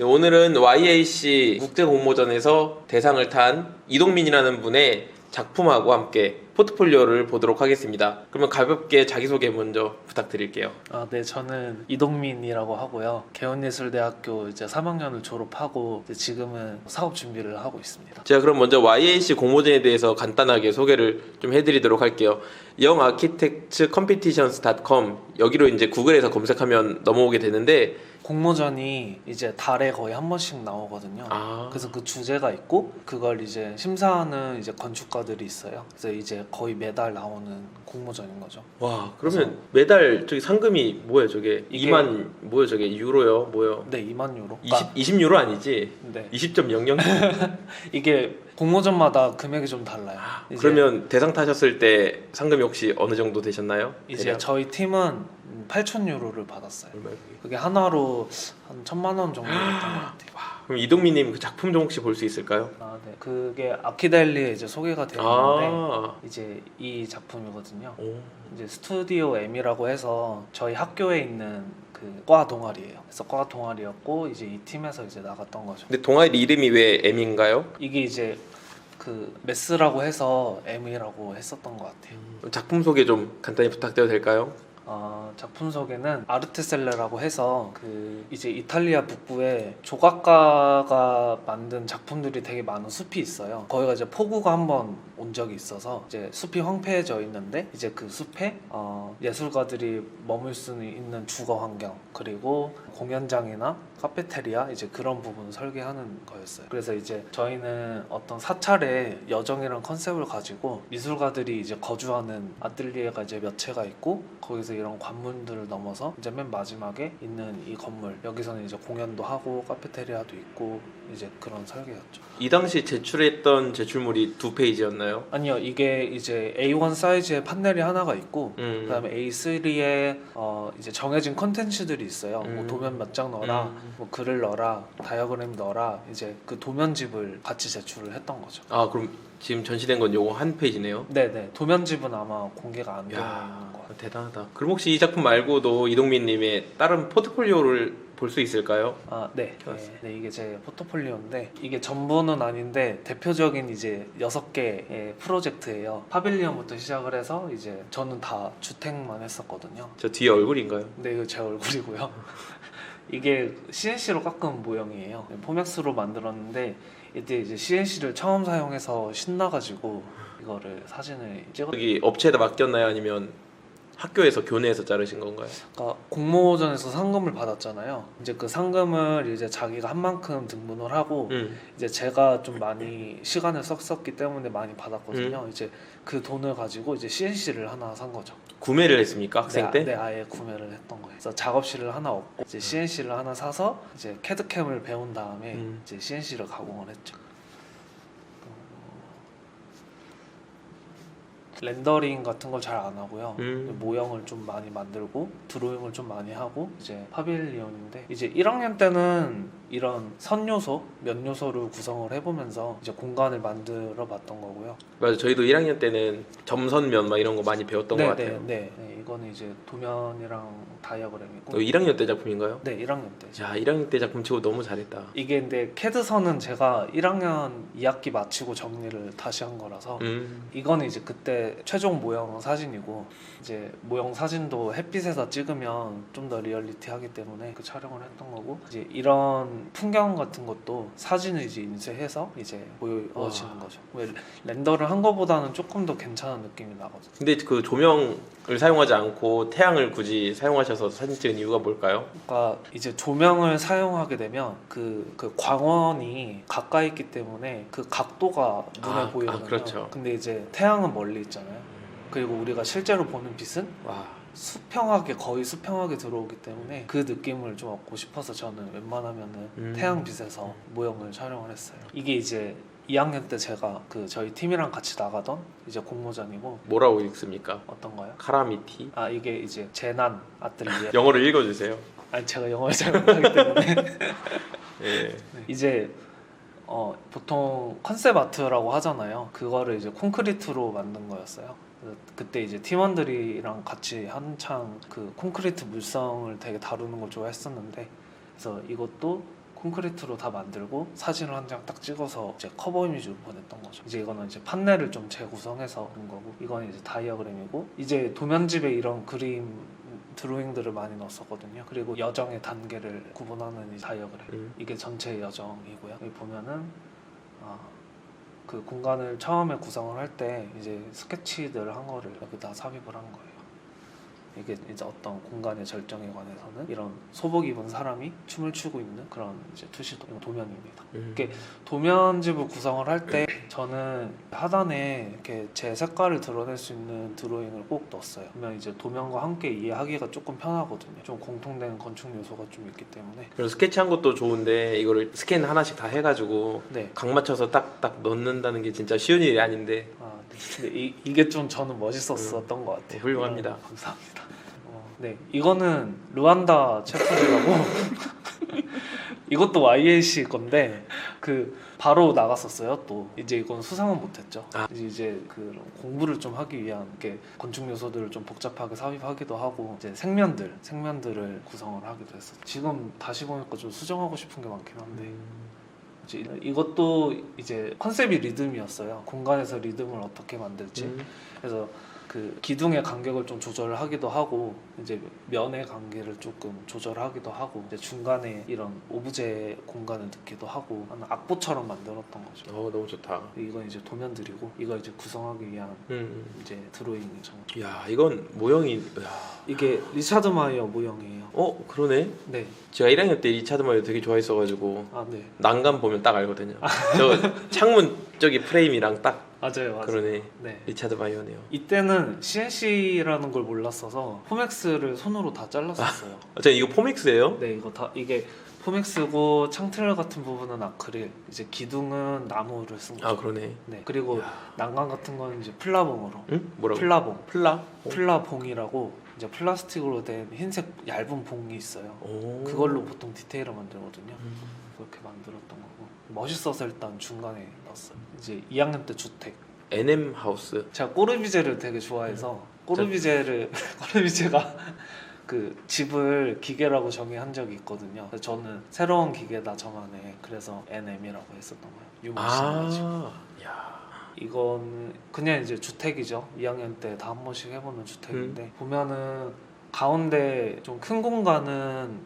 네, 오늘은 YAC 국제 공모전에서 대상을 탄 이동민이라는 분의 작품하고 함께 포트폴리오를 보도록 하겠습니다. 그러면 가볍게 자기소개 먼저 부탁드릴게요. 아, 네, 저는 이동민이라고 하고요. 개원예술대학교 이제 3학년을 졸업하고 이제 지금은 사업 준비를 하고 있습니다. 제가 그럼 먼저 YAC 공모전에 대해서 간단하게 소개를 좀 해드리도록 할게요. Young Architects Competitions.com 여기로 이제 구글에서 검색하면 넘어오게 되는데 공모전이 이제 달에 거의 한 번씩 나오거든요. 아, 그래서 그 주제가 있고 그걸 이제 심사하는 이제 건축가들이 있어요. 그래서 이제 거의 매달 나오는 공모전인 거죠. 와 그러면 매달 저기 상금이 뭐예요 저게 이게- 2만 뭐예요 저게 유로요 뭐요? 네, 2만 유로. 20 20 유로 아니지? 네. 20.00 이게 공모전마다 금액이 좀 달라요. 이제- 아, 그러면 대상 타셨을 때 상금이 혹시 어느 정도 되셨나요? 이제 대략? 저희 팀은 8천 유로를 받았어요. 얼마예요, 그게? 그게 하나로 한 천만 원 정도 됐던 것 같아요. 그럼 이동민님 그 작품 좀 혹시 볼 수 있을까요? 아, 네. 그게 아키델리에 이제 소개가 되어 있는데 아, 이제 이 작품이거든요. 오. 이제 스튜디오 M이라고 해서 저희 학교에 있는 그 과 동아리예요. 그래서 과 동아리였고 이제 이 팀에서 이제 나갔던 거죠. 근데 동아리 이름이 왜 M인가요? 이게 이제 그 메스라고 해서 M이라고 했었던 것 같아요. 작품 소개 좀 간단히 부탁드려도 될까요? 어, 작품 소개는 아르테셀레라고 해서 그 이제 이탈리아 북부에 조각가가 만든 작품들이 되게 많은 숲이 있어요. 거기가 이제 폭우가 한 번 온 적이 있어서 이제 숲이 황폐해져 있는데 이제 그 숲에 어, 예술가들이 머물 수 있는 주거 환경 그리고 공연장이나 카페테리아 이제 그런 부분을 설계하는 거였어요. 그래서 이제 저희는 어떤 사찰의 여정이란 컨셉을 가지고 미술가들이 이제 거주하는 아틀리에가 이제 몇 채가 있고 거기서 이런 관문들을 넘어서 이제 맨 마지막에 있는 이 건물 여기서는 이제 공연도 하고 카페테리아도 있고 이제 그런 설계였죠. 이 당시 제출했던 제출물이 두 페이지였나요? 아니요 이게 이제 A1 사이즈의 판넬이 하나가 있고 음. 그다음에 A3에 어 이제 정해진 컨텐츠들이 있어요. 뭐 음. 도면 몇 장 넣어라, 음. 뭐 글을 넣어라, 다이어그램 넣어라. 이제 그 도면집을 같이 제출을 했던 거죠. 아 그럼 지금 전시된 건 요거 한 페이지네요. 네네 도면집은 아마 공개가 안 되어 있는 야것 같아요. 대단하다. 그럼 혹시 이 작품 말고도 이동민님의 다른 포트폴리오를 볼 수 있을까요? 아, 네. 네. 네, 이게 제 포트폴리오인데 이게 전부는 아닌데 대표적인 이제 여섯 개의 프로젝트예요. 파빌리언부터 시작을 해서 이제 저는 다 주택만 했었거든요. 저 뒤에 얼굴인가요? 근데 이거 제 얼굴이고요. 이게 CNC로 깎은 모형이에요. 포맥스로 만들었는데 이때 이제 CNC를 처음 사용해서 신나가지고 이거를 사진을 찍었. 여기 업체에다 맡겼나요? 아니면 학교에서 교내에서 자르신 건가요? 그러니까 공모전에서 상금을 받았잖아요. 이제 그 상금을 이제 자기가 한 만큼 등본을 하고 음. 이제 제가 좀 많이 시간을 썼었기 때문에 많이 받았거든요. 이제 그 돈을 가지고 이제 CNC를 하나 산 거죠. 구매를 했습니까 학생 네, 때? 네, 아예 구매를 했던 거예요. 그래서 작업실을 하나 얻고 이제 CNC를 하나 사서 이제 캐드캠을 배운 다음에 음. 이제 CNC를 가공을 했죠. 또 렌더링 같은 걸 잘 안 하고요. 음. 모형을 좀 많이 만들고 드로잉을 좀 많이 하고 이제 파빌리온인데 이제 1학년 때는 이런 선 요소, 면 요소를 구성을 해보면서 이제 공간을 만들어 봤던 거고요. 맞아 저희도 1학년 때는 점선면 막 이런 거 많이 배웠던 것 네, 같아요. 네, 네, 네. 이거는 이제 도면이랑 다이어그램이고. 어, 1학년 때 작품인가요? 네, 1학년 때. 야 1학년 때 작품 치고 너무 잘했다. 이게 근데 캐드 선은 제가 1학년 2학기 마치고 정리를 다시 한 거라서 음. 이거는 이제 그때 최종 모형 사진이고 이제 모형 사진도 햇빛에서 찍으면 좀 더 리얼리티하기 때문에 그 촬영을 했던 거고 이제 이런 풍경 같은 것도 사진을 이제 인쇄해서 이제 보여지는 와. 거죠. 왜 렌더를 한 거보다는 조금 더 괜찮은 느낌이 나거든요. 근데 그 조명을 사용하지 않고 태양을 굳이 사용하셔서 사진 찍은 이유가 뭘까요? 그러니까 이제 조명을 사용하게 되면 그, 그 광원이 가까이 있기 때문에 그 각도가 눈에 아, 보이거든요. 아, 그렇죠. 근데 이제 태양은 멀리 있잖아요. 그리고 우리가 실제로 보는 빛은 와 수평하게 거의 수평하게 들어오기 때문에 그 느낌을 좀 얻고 싶어서 저는 웬만하면은 음. 태양빛에서 모형을 촬영을 했어요. 이게 이제 2학년 때 제가 그 저희 팀이랑 같이 나가던 이제 공모전이고 뭐라고 읽습니까? 어떤가요? 카라미티 아 이게 이제 재난 아틀리에. 영어를 읽어주세요. 아니 제가 영어를 잘 못하기 때문에 예. 이제 어, 보통 컨셉 아트라고 하잖아요. 그거를 이제 콘크리트로 만든 거였어요. 그때 이제 팀원들이랑 같이 한창 그 콘크리트 물성을 되게 다루는 걸 좋아했었는데 그래서 이것도 콘크리트로 다 만들고 사진을 한 장 딱 찍어서 이제 커버 이미지로 보냈던 거죠. 이제 이거는 이제 판넬을 좀 재구성해서 한 거고 이거는 이제 다이어그램이고 이제 도면집에 이런 그림 드로잉들을 많이 넣었었거든요. 그리고 여정의 단계를 구분하는 이 다이어그램 음. 이게 전체 여정이고요. 여기 보면은 아, 그 공간을 처음에 구성을 할 때 이제 스케치들을 한 거를 여기다 삽입을 한 거예요. 이게 이제 어떤 공간의 절정에 관해서는 이런 소복 입은 사람이 춤을 추고 있는 그런 이제 투시도 도면입니다. 음. 이게 도면집을 구성을 할 때 저는 하단에 이렇게 제 색깔을 드러낼 수 있는 드로잉을 꼭 넣었어요. 그러면 이제 도면과 함께 이해하기가 조금 편하거든요. 좀 공통된 건축 요소가 좀 있기 때문에. 그리고 스케치한 것도 좋은데 이거를 스캔 하나씩 다 해가지고 네. 각 맞춰서 딱딱 넣는다는 게 진짜 쉬운 일이 아닌데. 근데 이, 이게 좀 저는 멋있었었던 것 같아요. 네, 훌륭합니다. 어, 감사합니다. 어, 네, 이거는 르완다 체프라고 이것도 YAC 건데 그 바로 나갔었어요. 또 이제 이건 수상은 못했죠. 아. 이제 그 공부를 좀 하기 위한 게 건축 요소들을 좀 복잡하게 삽입하기도 하고 이제 생면들 생면들을 구성을 하기도 했어. 요 지금 다시 보니까 좀 수정하고 싶은 게 많긴 한데. 이제 이것도 이제 컨셉이 리듬이었어요. 공간에서 리듬을 어떻게 만들지. 음. 그래서 그 기둥의 간격을 좀 조절을 하기도 하고 이제 면의 관계를 조금 조절하기도 하고 이제 중간에 이런 오브제 공간을 넣기도 하고 하는 악보처럼 만들었던 거죠. 어 너무 좋다. 이건 이제 도면들이고 이거 이제 구성하기 위한 음. 이제 드로잉이죠. 야 이건 모형이 야. 이게 리차드 마이어 모형이에요. 어 그러네. 네. 제가 1학년 때 리차드 마이어 되게 좋아했어가지고 아 네. 난간 보면 딱 알거든요. 저 창문 저기 프레임이랑 딱 맞아요. 맞아요. 그러네. 네. 리차드 마이어네요. 이때는 CNC라는 걸 몰랐어서 포맥스를 손으로 다 잘랐었어요. 아, 저 이거 포맥스예요? 네, 이거 다 이게 포맥스고 창틀 같은 부분은 아크릴, 이제 기둥은 나무를 쓴 거죠. 아 그러네. 네. 그리고 난간 같은 건 이제 플라봉으로. 응? 뭐라고? 플라봉. 플라? 플라봉이라고 이제 플라스틱으로 된 흰색 얇은 봉이 있어요. 오. 그걸로 보통 디테일을 만들거든요. 음. 그렇게 만들었던 거고. 멋있어서 일단 중간에 넣었어요. 이제 2학년 때 주택. NM 하우스. 제가 꼬르비제를 되게 좋아해서 꼬르비제를 꼬르비제가 그 집을 기계라고 정의한 적이 있거든요. 그래서 저는 새로운 기계다 저만의 그래서 NM이라고 했었던 거예요. 유머시가지고 아. 야. 이건 그냥 이제 주택이죠. 2학년 때 다 한 번씩 해보는 주택인데 보면은 가운데 좀 큰 공간은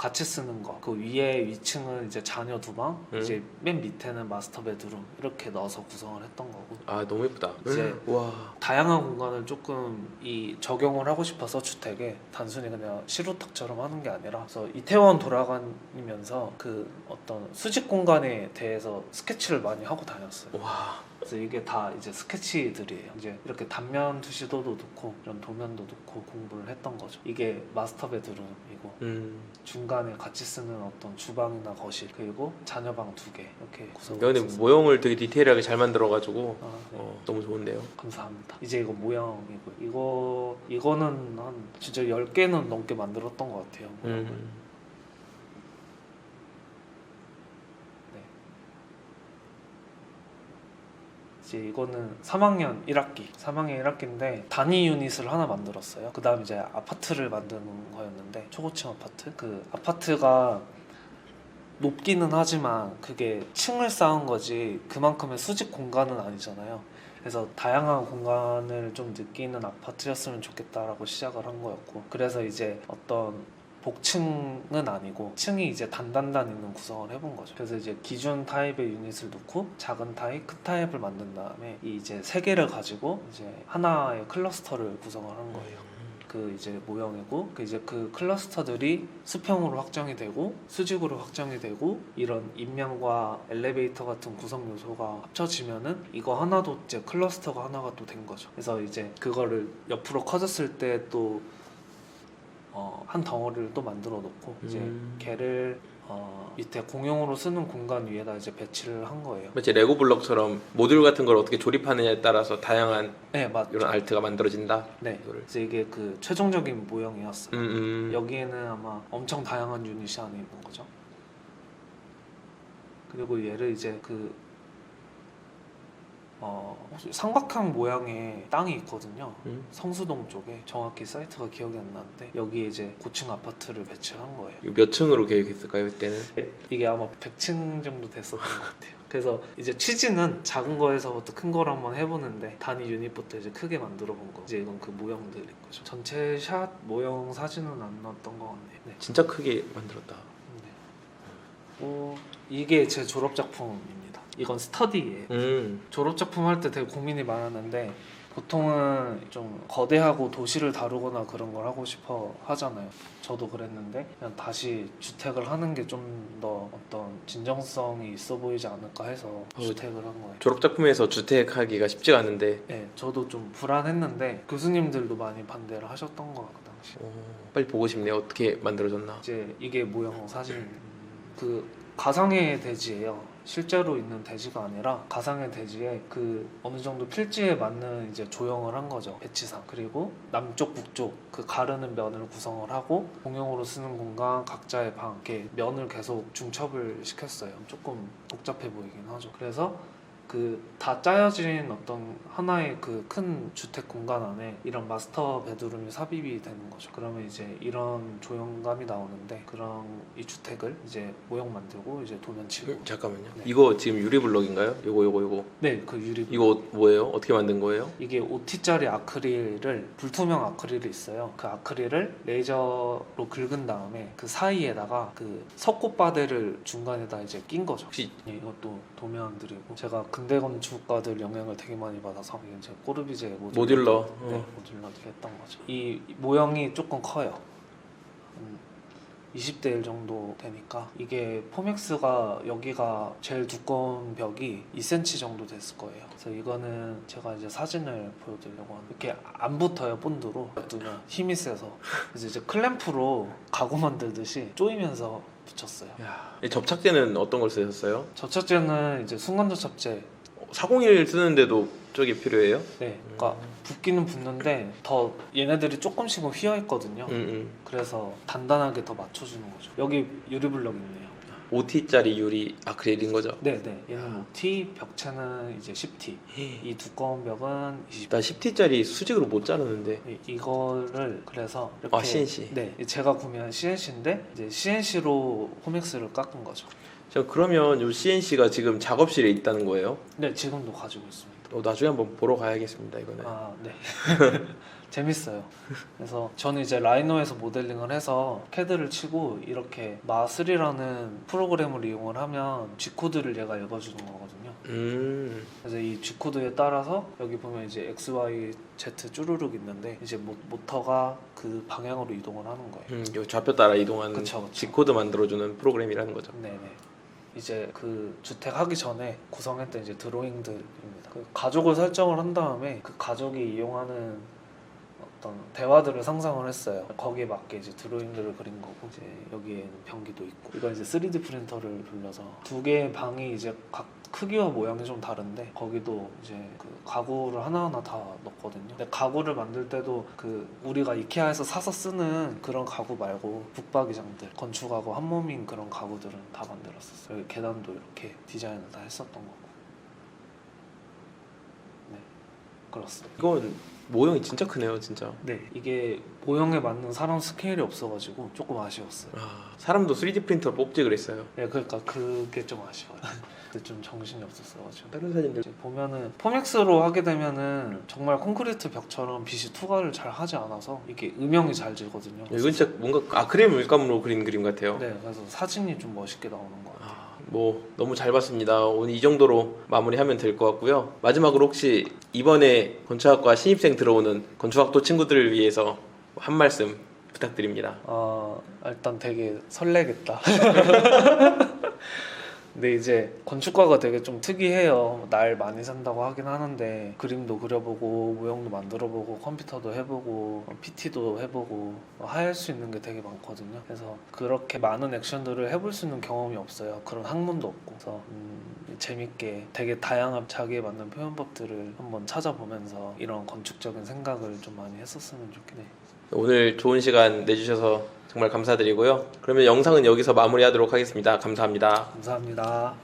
같이 쓰는 거. 그 위에 위층은 이제 자녀 두 방, 음. 이제 맨 밑에는 마스터 베드룸 이렇게 넣어서 구성을 했던 거고. 아 너무 예쁘다. 이제 와. 다양한 공간을 조금 이 적용을 하고 싶어서 주택에 단순히 그냥 시루탁처럼 하는 게 아니라 그래서 이태원 돌아다니면서 그 어떤 수직 공간에 대해서 스케치를 많이 하고 다녔어요. 와. 그래서 이게 다 이제 스케치들이에요. 이제 이렇게 단면 투시도도 넣고 이런 도면도 넣고 공부를 했던 거죠. 이게 마스터 베드룸이고 음. 중간에 같이 쓰는 어떤 주방이나 거실 그리고 자녀방 두 개 이렇게 야, 구성을 근데. 모형을 되게 디테일하게 잘 만들어가지고 아, 네. 어, 너무 좋은데요. 감사합니다. 이제 이거 모양이고 이거 이거는 한 진짜 10 개는 넘게 만들었던 것 같아요. 음. 이제 이거는 3학년 1학기, 3학년 1학기인데 단위 유닛을 하나 만들었어요. 그 다음 이제 아파트를 만드는 거였는데 초고층 아파트. 그 아파트가 높기는 하지만 그게 층을 쌓은 거지 그만큼의 수직 공간은 아니잖아요. 그래서 다양한 공간을 좀 느끼는 아파트였으면 좋겠다라고 시작을 한 거였고 그래서 이제 어떤 복층은 아니고 층이 이제 단단단 있는 구성을 해본 거죠. 그래서 이제 기준 타입의 유닛을 넣고 작은 타입, 큰 타입을 만든 다음에 이 이제 세 개를 가지고 이제 하나의 클러스터를 구성을 한 거예요. 그 이제 모형이고 그 이제 그 클러스터들이 수평으로 확정이 되고 수직으로 확정이 되고 이런 인명과 엘리베이터 같은 구성 요소가 합쳐지면은 이거 하나도 이제 클러스터가 하나가 또 된 거죠. 그래서 이제 그거를 옆으로 커졌을 때또 어, 한 덩어리를 또 만들어 놓고 이제 음. 걔를 어, 밑에 공용으로 쓰는 공간 위에다 이제 배치를 한 거예요. 마치 레고 블럭처럼 모듈 같은 걸 어떻게 조립하느냐에 따라서 다양한 네. 이런 알트가 만들어진다. 네, 이거를. 그래서 이게 그 최종적인 모형이었어요. 음, 음. 여기에는 아마 엄청 다양한 유닛이 안에 있는 거죠. 그리고 얘를 이제 그 어, 혹시 삼각형 모양의 땅이 있거든요. 음. 성수동 쪽에 정확히 사이트가 기억이 안 나는데 여기에 이제 고층 아파트를 배치한 거예요. 이거 몇 층으로 계획했을까요 그때는? 이게 아마 100층 정도 됐었던 것 같아요. 그래서 이제 취지는 작은 거에서부터 큰걸 한번 해보는데 단위 유닛부터 이제 크게 만들어 본 거. 이제 이건 그 모형들인 거죠. 전체 샷 모형 사진은 안 넣었던 것 같네요. 네. 진짜 크게 만들었다. 네. 어, 이게 제 졸업 작품입니다. 이건 스터디예요. 음. 졸업 작품 할 때 되게 고민이 많았는데 보통은 좀 거대하고 도시를 다루거나 그런 걸 하고 싶어 하잖아요. 저도 그랬는데 그냥 다시 주택을 하는 게 좀 더 어떤 진정성이 있어 보이지 않을까 해서 어, 주택을 한 거예요. 졸업 작품에서 주택 하기가 쉽지가 않은데 네, 저도 좀 불안했는데 교수님들도 많이 반대를 하셨던 것 같아요. 그 당시. 어, 빨리 보고 싶네요. 어떻게 만들어졌나? 이제 이게 모형 사진 그 가상의 대지예요. 실제로 있는 대지가 아니라 가상의 대지에 그 어느 정도 필지에 맞는 이제 조형을 한 거죠. 배치상. 그리고 남쪽 북쪽 그 가르는 면을 구성을 하고 공용으로 쓰는 공간 각자의 방 이렇게 면을 계속 중첩을 시켰어요. 조금 복잡해 보이긴 하죠. 그래서 그 다 짜여진 어떤 하나의 그 큰 주택 공간 안에 이런 마스터 베드룸이 삽입이 되는 거죠. 그러면 이제 이런 조형감이 나오는데 그런 이 주택을 이제 모형 만들고 이제 도면 치고 음, 잠깐만요. 네. 이거 지금 유리블럭인가요? 요거 요거 요거. 네 그 유리 이거 어- 뭐예요? 어떻게 만든 거예요? 이게 5T짜리 아크릴을 불투명 아크릴이 있어요. 그 아크릴을 레이저로 긁은 다음에 그 사이에다가 그 석고바데를 중간에다 이제 낀 거죠. 혹시 예, 이것도 도면들이고 제가 근대 건축가들 영향을 되게 많이 받아서 이게 제 꼬르비제 모듈러, 모듈러. 네, 어. 모듈러 했던 거죠. 이 모형이 조금 커요. 한 20대 1 정도 되니까 이게 포맥스가 여기가 제일 두꺼운 벽이 2cm 정도 됐을 거예요. 그래서 이거는 제가 이제 사진을 보여드리려고 하는데 이렇게 안 붙어요 본드로 두면 힘이 세서 그래서 이제 클램프로 가구 만들듯이 조이면서 붙였어요. 야, 이 접착제는 어떤 걸 쓰셨어요? 접착제는 이제 순간접착제. 401 쓰는데도 저게 필요해요? 네, 그러니까 붙기는 붙는데 더 얘네들이 조금씩은 휘어 있거든요. 음, 음. 그래서 단단하게 더 맞춰주는 거죠. 여기 유리블럭 있네요. 5T짜리 유리 아크릴인 거죠? 네, 네. 얘는 5T, 벽체는 이제 10T. 이 두꺼운 벽은 20. 나 10T짜리 수직으로 못 자르는데 이- 이거를 그래서 이렇게 아, CNC. 네, 제가 구매한 CNC인데 이제 CNC로 호맥스를 깎은 거죠. 저 그러면 요 CNC가 지금 작업실에 있다는 거예요? 네, 지금도 가지고 있습니다. 어, 나중에 한번 보러 가야겠습니다 이거는 아, 네. 재밌어요. 그래서 저는 이제 라이노에서 모델링을 해서 캐드를 치고 이렇게 마3라는 프로그램을 이용을 하면 G 코드를 얘가 읽어주는 거거든요. 음 그래서 이 G 코드에 따라서 여기 보면 이제 X, Y, Z 쭈루룩 있는데 이제 모, 모터가 그 방향으로 이동을 하는 거예요. 음, 요 좌표 따라 이동하는 그쵸, 그쵸. G코드 만들어주는 프로그램이라는 거죠 네네. 이제 그 주택 하기 전에 구성했던 이제 드로잉들입니다. 그 가족을 설정을 한 다음에 그 가족이 이용하는 어떤 대화들을 상상을 했어요. 거기에 맞게 이제 드로잉들을 그린 거고 이제 여기에는 변기도 있고 이건 이제 3D 프린터를 돌려서 두 개의 방이 이제 각 크기와 모양이 좀 다른데 거기도 이제 그 가구를 하나하나 다 넣었거든요. 근데 가구를 만들 때도 그 우리가 이케아에서 사서 쓰는 그런 가구 말고 북박이장들 건축하고 한 몸인 그런 가구들은 다 만들었었어요. 여기 계단도 이렇게 디자인을 다 했었던 거고. 네, 그렇습니다. 이건 모형이 진짜 크네요 진짜 네, 이게 모형에 맞는 사람 스케일이 없어가지고 조금 아쉬웠어요. 아, 사람도 3D 프린터로 뽑지 그랬어요 네, 그러니까 그게 좀 아쉬워요. 근데 좀 정신이 없었어가지고. 다른 사진들 보면은 포맥스로 하게 되면은 정말 콘크리트 벽처럼 빛이 투과를 잘 하지 않아서 이게 음영이 잘 지거든요. 이건 진짜 뭔가 아크릴 물감으로 그린 그림 같아요 네, 그래서 사진이 좀 멋있게 나오는 것 같아요. 아, 뭐 너무 잘 봤습니다. 오늘 이 정도로 마무리하면 될 것 같고요. 마지막으로 혹시 이번에 건축학과 신입생 들어오는 건축학도 친구들을 위해서 한 말씀 부탁드립니다. 어, 일단 되게 설레겠다. 근데 이제 건축과가 되게 좀 특이해요. 날 많이 산다고 하긴 하는데 그림도 그려보고 모형도 만들어보고 컴퓨터도 해보고 PT도 해보고 할 수 있는 게 되게 많거든요. 그래서 그렇게 많은 액션들을 해볼 수 있는 경험이 없어요. 그런 학문도 없고. 그래서 음, 재밌게 되게 다양한 자기에 맞는 표현법들을 한번 찾아보면서 이런 건축적인 생각을 좀 많이 했었으면 좋겠네요. 오늘 좋은 시간 내주셔서 정말 감사드리고요. 그러면 영상은 여기서 마무리하도록 하겠습니다. 감사합니다. 감사합니다.